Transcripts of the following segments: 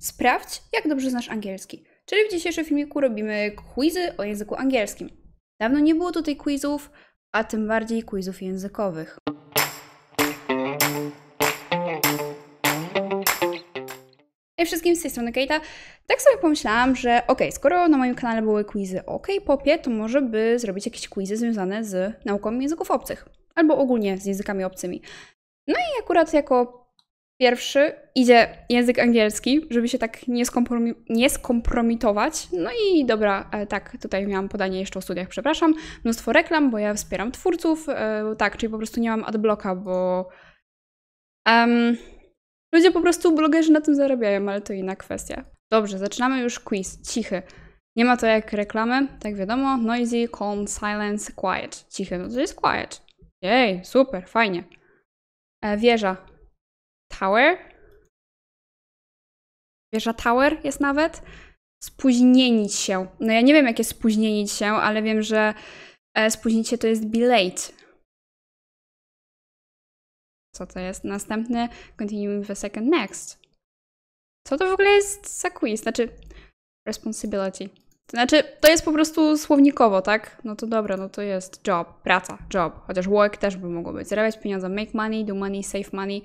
Sprawdź, jak dobrze znasz angielski. Czyli w dzisiejszym filmiku robimy quizy o języku angielskim. Dawno nie było tutaj quizów, a tym bardziej quizów językowych. Hej wszystkim, z tej strony Kejta. Tak sobie pomyślałam, że ok, skoro na moim kanale były quizy o K-popie, to może by zrobić jakieś quizy związane z nauką języków obcych. Albo ogólnie z językami obcymi. No i akurat jako pierwszy idzie język angielski, żeby się tak nie, skompromi nie skompromitować. No i dobra, e, tak, tutaj miałam podanie jeszcze o studiach, przepraszam. Mnóstwo reklam, bo ja wspieram twórców. E, tak, czyli po prostu nie mam adblocka, bo um, ludzie po prostu, blogerzy na tym zarabiają, ale to inna kwestia. Dobrze, zaczynamy już quiz. Cichy. Nie ma to jak reklamy, tak wiadomo. Noisy, calm, silence, quiet. Cichy, no to jest quiet. Jej, super, fajnie. E, wieża. Tower. Wieża Tower jest nawet. Spóźnienić się. No ja nie wiem, jakie spóźnienić się, ale wiem, że e, spóźnić się to jest be late. Co to jest? Następny. Continuing with a second next. Co to w ogóle jest za quiz? Znaczy, responsibility. Znaczy, to jest po prostu słownikowo, tak? No to dobra, no to jest job, praca, job. Chociaż work też by mogło być. Zarabiać pieniądze, make money, do money, save money.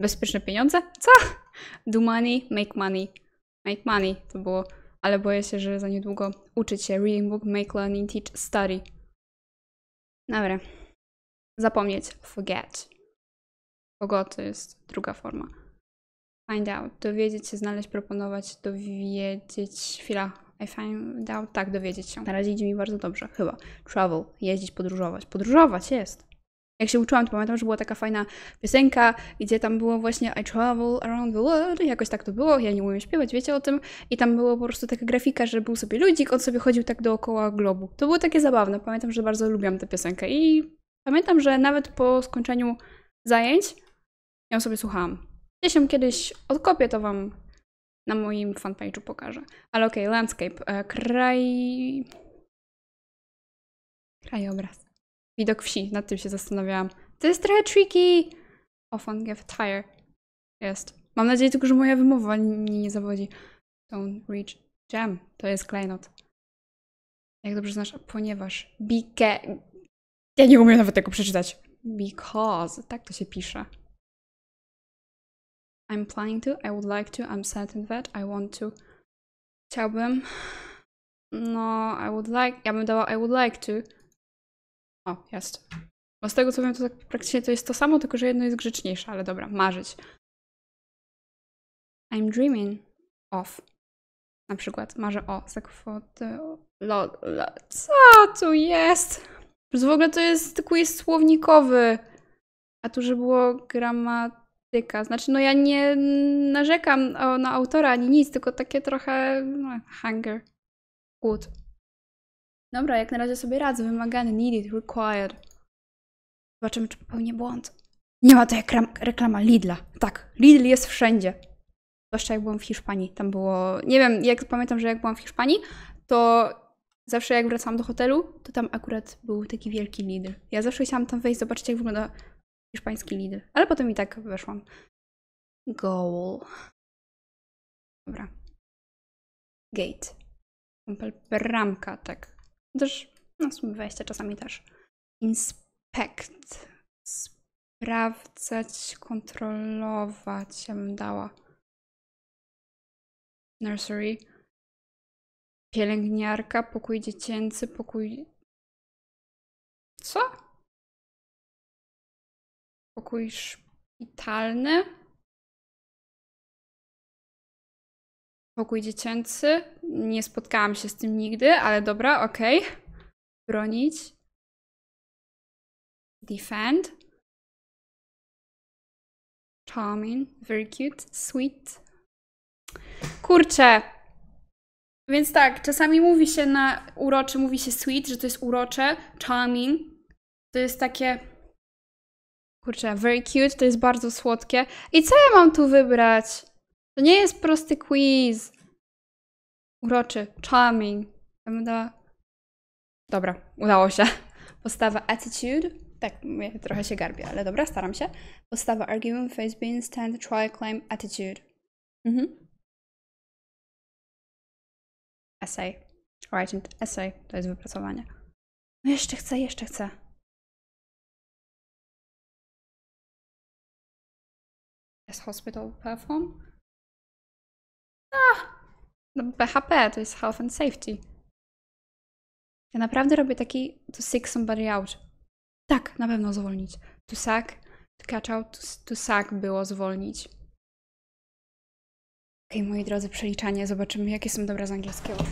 Bezpieczne pieniądze? Co? Do money, make money. Make money to było. Ale boję się, że za niedługo uczyć się. Reading book, make learning, teach, study. Dobra. Zapomnieć. Forget. Forgot to jest druga forma. Find out. Dowiedzieć się, znaleźć, proponować, dowiedzieć. Chwila. I find out. Tak, dowiedzieć się. Na razie idzie mi bardzo dobrze. Chyba. Travel. Jeździć, podróżować. Podróżować jest jak się uczyłam, to pamiętam, że była taka fajna piosenka, gdzie tam było właśnie I travel around the world, jakoś tak to było, ja nie umiem śpiewać, wiecie o tym, i tam było po prostu taka grafika, że był sobie ludzik, on sobie chodził tak dookoła globu. To było takie zabawne, pamiętam, że bardzo lubiłam tę piosenkę i pamiętam, że nawet po skończeniu zajęć ją sobie słuchałam. Gdzieś ją kiedyś odkopię, to wam na moim fanpage'u pokażę. Ale okej, okay, landscape, e, kraj... Krajobraz. Widok wsi, nad tym się zastanawiałam. To jest trochę tricky! Often give tire. Jest. Mam nadzieję tylko, że moja wymowa mnie nie zawodzi. Don't reach jam. To jest klejnot. Jak dobrze znasz, ponieważ. Bike. Ja nie umiem nawet tego przeczytać. Because. Tak to się pisze. I'm planning to. I would like to. I'm certain that. I want to. Chciałbym. No, I would like. Ja bym dała I would like to. O, jest. Bo z tego co wiem, to tak praktycznie to jest to samo, tylko że jedno jest grzeczniejsze, ale dobra, marzyć. I'm dreaming of. Na przykład marzę o sekwoty. Co tu jest? W ogóle to jest quiz słownikowy. A tu, że było gramatyka. Znaczy, no ja nie narzekam na autora ani nic, tylko takie trochę no, hunger. Good. Dobra, jak na razie sobie radzę. Wymagany, needed, required. Zobaczymy, czy popełnię błąd. Nie ma to jak reklama Lidla. Tak, Lidl jest wszędzie. Zwłaszcza jak byłam w Hiszpanii. Tam było... Nie wiem, jak pamiętam, że jak byłam w Hiszpanii, to zawsze jak wracałam do hotelu, to tam akurat był taki wielki Lidl. Ja zawsze chciałam tam wejść, zobaczyć jak wygląda hiszpański Lidl. Ale potem i tak weszłam. Goal. Dobra. Gate. Bramka, tak. Też, no w sumie czasami też. Inspect. Sprawdzać, kontrolować, ja bym dała. Nursery. Pielęgniarka, pokój dziecięcy, pokój... Co? Pokój szpitalny. Pokój dziecięcy. Nie spotkałam się z tym nigdy, ale dobra, okej. Okay. Bronić. Defend. Charming. Very cute. Sweet. Kurczę. Więc tak, czasami mówi się na uroczy, mówi się sweet, że to jest urocze. Charming. To jest takie... Kurczę, very cute, to jest bardzo słodkie. I co ja mam tu wybrać? To nie jest prosty quiz. Uroczy, charming. Dała... Dobra, udało się. Postawa attitude. Tak, trochę się garbię, ale dobra, staram się. Postawa argument, face being, stand, try, claim, attitude. Mhm. essay. Writing essay to jest wypracowanie. No jeszcze chcę, jeszcze chcę. Jest hospital perform? Ah, no BHP to jest health and safety. Ja naprawdę robię taki to seek somebody out. Tak, na pewno zwolnić. To sack, to catch out, to, to sack było zwolnić. Okej, moi drodzy, przeliczanie. Zobaczymy, jakie są dobre z angielskiego.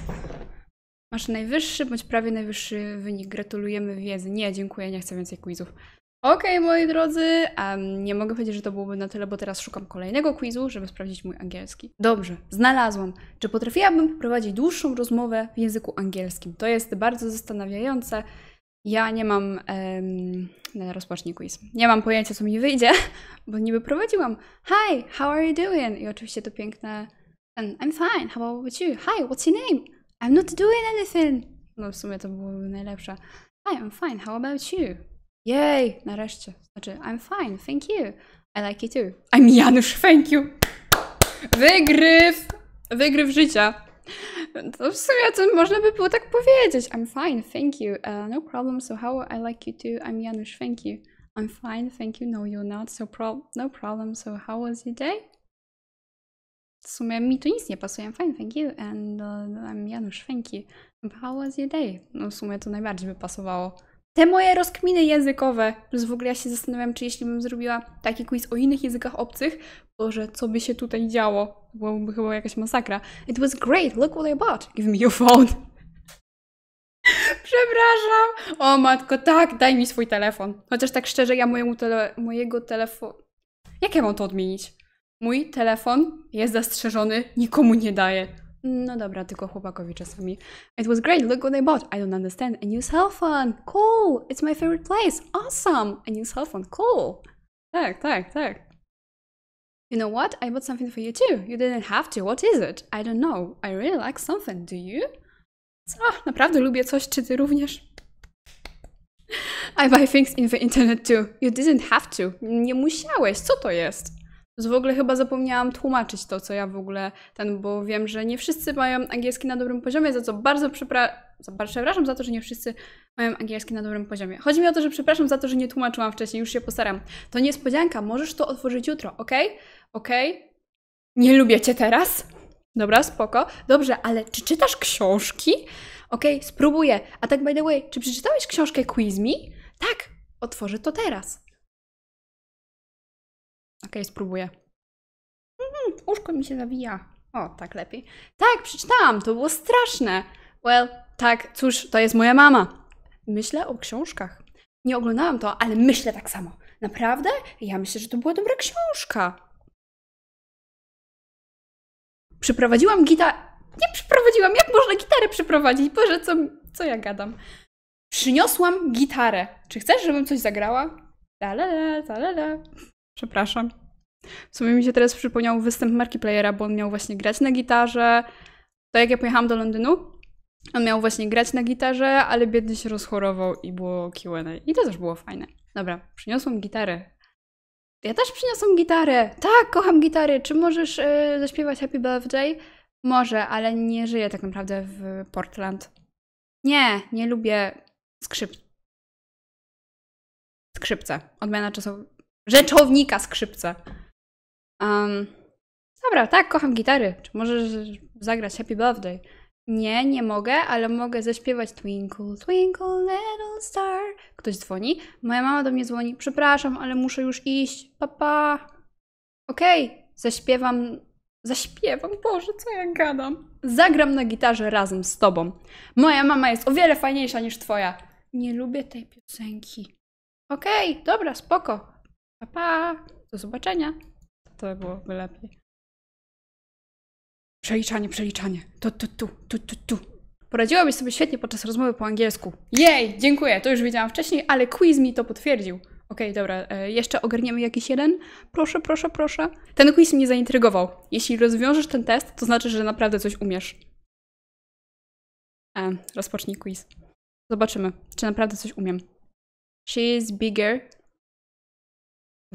Masz najwyższy bądź prawie najwyższy wynik. Gratulujemy wiedzy. Nie, dziękuję, nie chcę więcej quizów. Okej, moi drodzy, em, nie mogę powiedzieć, że to byłoby na tyle, bo teraz szukam kolejnego quizu, żeby sprawdzić mój angielski. Dobrze, znalazłam. Czy potrafiłabym poprowadzić dłuższą rozmowę w języku angielskim? To jest bardzo zastanawiające. Ja nie mam. Um, rozpocznij quiz. Nie mam pojęcia, co mi wyjdzie, bo niby prowadziłam. Hi, how are you doing? I oczywiście to piękne. I'm fine, how about you? Hi, what's your name? I'm not doing anything. No w sumie to byłoby najlepsze. Hi, I'm fine, how about you? Jej, nareszcie. Znaczy, I'm fine, thank you. I like you too. I'm Janusz, thank you. Wygryw! Wygryw życia. To w sumie to można by było tak powiedzieć. I'm fine, thank you. Uh, no problem, so how I like you too. I'm Janusz, thank you. I'm fine, thank you. No, you're not, so pro no problem. So how was your day? W sumie mi tu nic nie pasuje. I'm fine, thank you. And uh, I'm Janusz, thank you. How was your day? No w sumie to najbardziej by pasowało. Te moje rozkminy językowe. Plus w ogóle ja się zastanawiam, czy jeśli bym zrobiła taki quiz o innych językach obcych, Boże, co by się tutaj działo? Byłoby chyba jakaś masakra. It was great, look what I bought. Give me your phone. Przepraszam. O matko, tak, daj mi swój telefon. Chociaż tak szczerze, ja mojemu tele mojego telefonu... Jak ja mam to odmienić? Mój telefon jest zastrzeżony, nikomu nie daję. No dobra, tylko chłopakowi czasami. It was great, look what I bought. I don't understand. A new cell phone. Cool. It's my favorite place. Awesome. A new cell phone. Cool. Tak, tak, tak. You know what? I bought something for you too. You didn't have to. What is it? I don't know. I really like something. Do you? Co? Naprawdę lubię coś, czy ty również? I buy things in the internet too. You didn't have to. Nie musiałeś. Co to jest? W ogóle chyba zapomniałam tłumaczyć to, co ja w ogóle ten, bo wiem, że nie wszyscy mają angielski na dobrym poziomie, za co bardzo przepra przepraszam za to, że nie wszyscy mają angielski na dobrym poziomie. Chodzi mi o to, że przepraszam za to, że nie tłumaczyłam wcześniej, już się postaram. To niespodzianka, możesz to otworzyć jutro, ok? Ok? Nie lubię cię teraz? Dobra, spoko. Dobrze, ale czy czytasz książki? Ok, spróbuję. A tak by the way, czy przeczytałeś książkę Quiz Me? Tak, otworzę to teraz. Okej, okay, spróbuję. Uszko mi się zawija. O, tak lepiej. Tak, przeczytałam, to było straszne. Well, tak, cóż, to jest moja mama. Myślę o książkach. Nie oglądałam to, ale myślę tak samo. Naprawdę? Ja myślę, że to była dobra książka. Przyprowadziłam gitarę. Nie przyprowadziłam, jak można gitarę przyprowadzić? Boże, co, co ja gadam? Przyniosłam gitarę. Czy chcesz, żebym coś zagrała? La la, la la la. Przepraszam. W sumie mi się teraz przypomniał występ Marki Playera, bo on miał właśnie grać na gitarze. To jak ja pojechałam do Londynu, on miał właśnie grać na gitarze, ale biedny się rozchorował i było Q&A. I to też było fajne. Dobra, przyniosłam gitarę. Ja też przyniosłam gitarę. Tak, kocham gitary. Czy możesz yy, zaśpiewać Happy Birthday? Może, ale nie żyję tak naprawdę w Portland. Nie, nie lubię skrzyp... skrzypce. Odmiana czasowa rzeczownika skrzypce. Um, dobra, tak, kocham gitary. Czy możesz zagrać Happy Birthday? Nie, nie mogę, ale mogę zaśpiewać Twinkle, twinkle, little star. Ktoś dzwoni. Moja mama do mnie dzwoni. Przepraszam, ale muszę już iść. Papa. Okej, okay. zaśpiewam. Zaśpiewam, Boże, co ja gadam? Zagram na gitarze razem z tobą. Moja mama jest o wiele fajniejsza niż twoja. Nie lubię tej piosenki. Okej, okay, dobra, spoko. Pa, pa! Do zobaczenia. To byłoby lepiej. Przeliczanie, przeliczanie. Tu, tu, tu, tu, tu, tu. Poradziłabyś sobie świetnie podczas rozmowy po angielsku. Jej, dziękuję, to już wiedziałam wcześniej, ale quiz mi to potwierdził. Okej, okay, dobra, e, jeszcze ogarniemy jakiś jeden? Proszę, proszę, proszę. Ten quiz mnie zaintrygował. Jeśli rozwiążesz ten test, to znaczy, że naprawdę coś umiesz. E, rozpocznij quiz. Zobaczymy, czy naprawdę coś umiem. She is bigger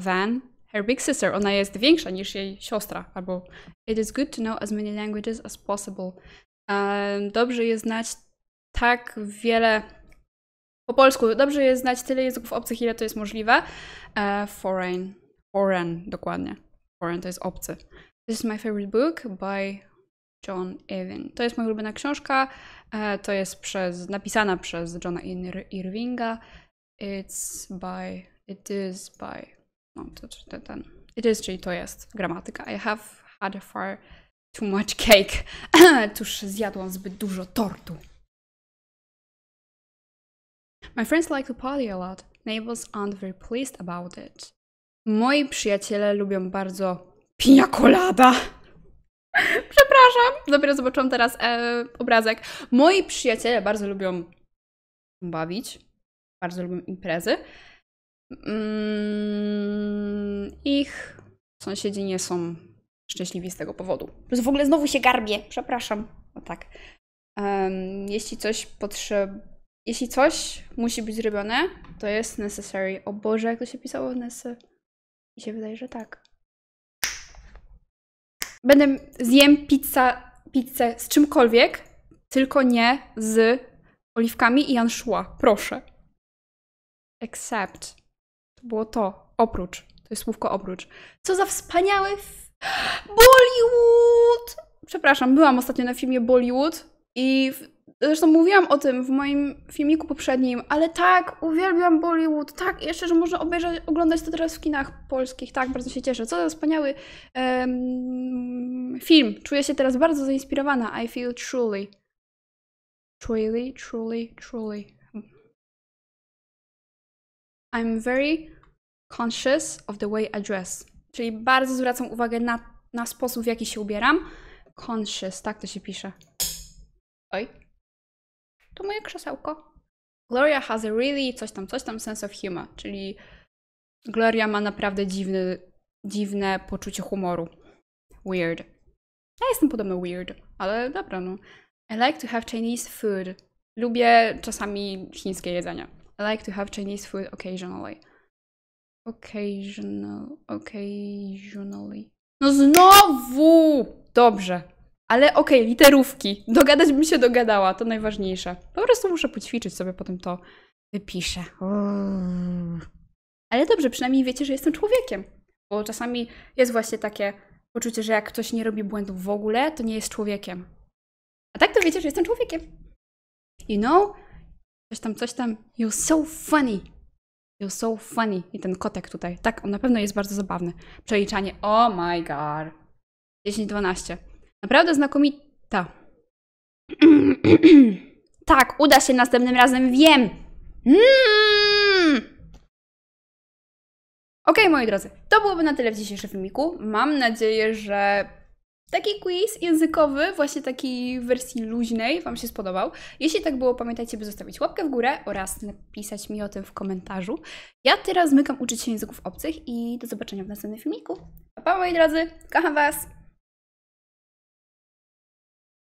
than her big sister. Ona jest większa niż jej siostra. Albo It is good to know as many languages as possible. E, dobrze jest znać tak wiele. Po polsku, dobrze jest znać tyle języków obcych, ile to jest możliwe. E, foreign. Foreign, dokładnie. Foreign to jest obcy. This is my favorite book by John Irving. To jest moja ulubiona książka. E, to jest przez, napisana przez Johna Ir- Irvinga. It's by, it is by, no to, to ten, it is, czyli to jest gramatyka. I have had far too much cake. Tuż zjadłam zbyt dużo tortu. My friends like to party a lot. Neighbors aren't very pleased about it. Moi przyjaciele lubią bardzo pina colada. Przepraszam, dopiero zobaczyłam teraz e, obrazek. Moi przyjaciele bardzo lubią bawić, bardzo lubią imprezy. Mm, ich sąsiedzi nie są szczęśliwi z tego powodu. Plus w ogóle znowu się garbie, przepraszam. No tak. Um, jeśli coś potrzeb... Jeśli coś musi być zrobione, to jest necessary. O Boże, jak to się pisało necessary? Mi się wydaje, że tak. Będę zjem pizza, pizzę z czymkolwiek, tylko nie z oliwkami i anszua. Proszę. Except. To było to. Oprócz. To jest słówko oprócz. Co za wspaniały f- Bollywood! Przepraszam, byłam ostatnio na filmie Bollywood i w, zresztą mówiłam o tym w moim filmiku poprzednim, ale tak, uwielbiam Bollywood, tak, jeszcze, że można obejrzeć, oglądać to teraz w kinach polskich, tak, bardzo się cieszę. Co za wspaniały em, film. Czuję się teraz bardzo zainspirowana. I feel truly. Truly, truly, truly. I'm very conscious of the way I dress. Czyli bardzo zwracam uwagę na, na sposób, w jaki się ubieram. Conscious, tak to się pisze. Oj. To moje krzesełko. Gloria has a really coś tam, coś tam sense of humor, czyli Gloria ma naprawdę dziwny, dziwne poczucie humoru. Weird. Ja jestem podobno weird, ale dobra, no. I like to have Chinese food. Lubię czasami chińskie jedzenie. I like to have Chinese food occasionally. Occasional, occasionally. No znowu! Dobrze. Ale okej, okay, literówki. Dogadać bym się dogadała, to najważniejsze. Po prostu muszę poćwiczyć sobie, potem to wypiszę. Ale dobrze, przynajmniej wiecie, że jestem człowiekiem. Bo czasami jest właśnie takie poczucie, że jak ktoś nie robi błędów w ogóle, to nie jest człowiekiem. A tak to wiecie, że jestem człowiekiem. You know? Coś tam, coś tam. You're so funny. You're so funny. I ten kotek tutaj. Tak, on na pewno jest bardzo zabawny. Przeliczanie. Oh my god. 10-12. Naprawdę znakomita. tak, uda się następnym razem, wiem. Mm. Ok, moi drodzy, to byłoby na tyle w dzisiejszym filmiku. Mam nadzieję, że taki quiz językowy, właśnie taki w wersji luźnej, Wam się spodobał. Jeśli tak było, pamiętajcie, by zostawić łapkę w górę oraz napisać mi o tym w komentarzu. Ja teraz zmykam uczyć się języków obcych i do zobaczenia w następnym filmiku. Pa, pa moi drodzy, kocham Was!